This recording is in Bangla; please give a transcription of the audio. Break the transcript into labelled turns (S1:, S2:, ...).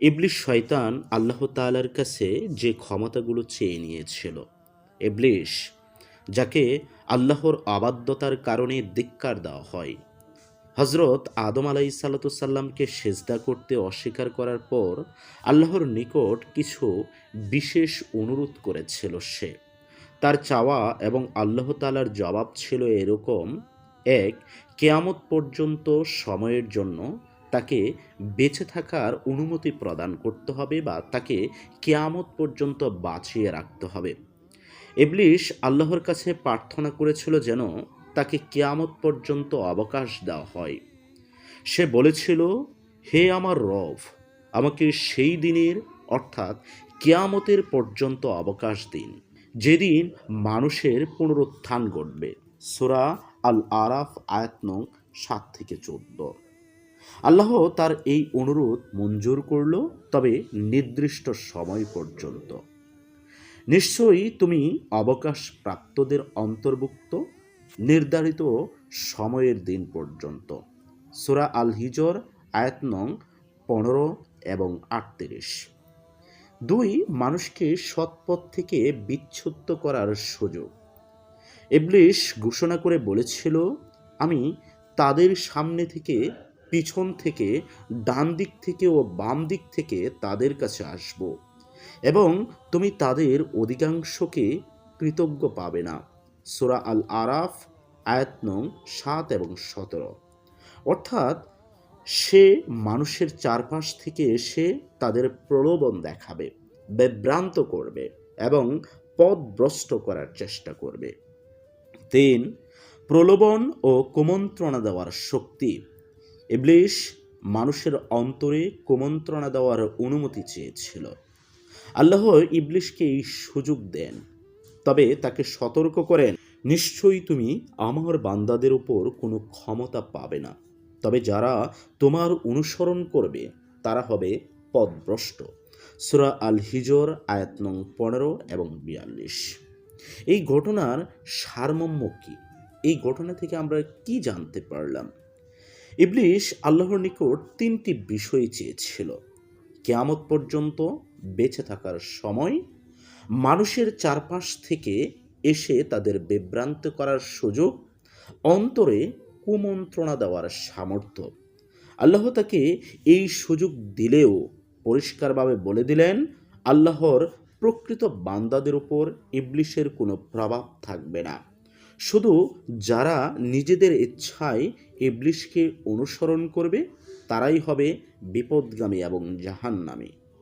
S1: ইবলিশ শয়তান আল্লাহ তাআলার কাছে যে ক্ষমতাগুলো চেয়ে নিয়েছিল। ইবলিশ, যাকে আল্লাহর অবাধ্যতার কারণে ধিক্কার দেওয়া হয়। হজরত আদম আলাই সাল্লাতুসাল্লামকে সেজদা করতে অস্বীকার করার পর আল্লাহর নিকট কিছু বিশেষ অনুরোধ করেছিল সে। তার চাওয়া এবং আল্লাহ তালার জবাব ছিল এরকম, এক, কেয়ামত পর্যন্ত সময়ের জন্য তাকে বেঁচে থাকার অনুমতি প্রদান করতে হবে বা তাকে কেয়ামত পর্যন্ত বাঁচিয়ে রাখতে হবে। ইবলিশ আল্লাহর কাছে প্রার্থনা করেছিল যেন তাকে কেয়ামত পর্যন্ত অবকাশ দেওয়া হয়। সে বলেছিল, হে আমার রব, আমাকে সেই দিনের অর্থাৎ কেয়ামতের পর্যন্ত অবকাশ দিন, যেদিন মানুষের পুনরুত্থান ঘটবে। সুরা আল আরাফ আয়াত নং সাত থেকে চোদ্দ। আল্লাহ তার এই অনুরোধ মঞ্জুর করল, তবে নির্দিষ্ট সময় পর্যন্ত। নিশ্চয়ই তুমি অবকাশ প্রাপ্তদের অন্তর্ভুক্ত, নির্ধারিত সময়ের দিন পর্যন্ত। সুরা আল হিজর আয়াত নং পনেরো এবং আটত্রিশ। দুই, মানুষকে সৎপথ থেকে বিচ্ছুত করার সুযোগ। ইবলিশ ঘোষণা করে বলেছিল, আমি তাদের সামনে থেকে পিছন থেকে, ডান দিক থেকে ও বাম দিক থেকে তাদের কাছে আসব। এবং তুমি তাদের অধিকাংশকে কৃতজ্ঞ পাবে না। সুরা আল আরাফ আয়াত নং সাত এবং সতেরো। অর্থাৎ, সে মানুষের চারপাশ থেকে এসে তাদের প্রলোভন দেখাবে, বিভ্রান্ত করবে এবং পথভ্রষ্ট করার চেষ্টা করবে। তিন, প্রলোভন ও কুমন্ত্রণা দেওয়ার শক্তি ইবলিশ মানুষের অন্তরে কুমন্ত্রণা দেওয়ার অনুমতি চেয়েছিল। আল্লাহ ইবলিশকে এই সুযোগ দেন। তবে তাকে সতর্ক করেন, নিশ্চয়ই তুমি আমার বান্দাদের উপর কোনো ক্ষমতা পাবে না। তবে যারা তোমার অনুসরণ করবে, তারা হবে পদভ্রষ্ট। সুরা আল হিজর আয়াত নং পনেরো এবং বিয়াল্লিশ। এই ঘটনার সারমর্ম কী? এই ঘটনা থেকে আমরা কি জানতে পারলাম? ইবলিশ আল্লাহর নিকট তিনটি বিষয় চেয়েছিল। কেয়ামত পর্যন্ত বেঁচে থাকার সময় মানুষের চারপাশ থেকে এসে তাদের বিভ্রান্ত করার সুযোগ, অন্তরে কুমন্ত্রণা দেওয়ার সামর্থ্য। আল্লাহ তাকে এই সুযোগ দিলেও পরিষ্কারভাবে বলে দিলেন, আল্লাহর প্রকৃত বান্দাদের উপর ইবলিশের কোনো প্রভাব থাকবে না। শুধু যারা নিজেদের ইচ্ছায় ইবলিশকে অনুসরণ করবে তারাই হবে বিপদগামী এবং জাহান জাহান্নামী।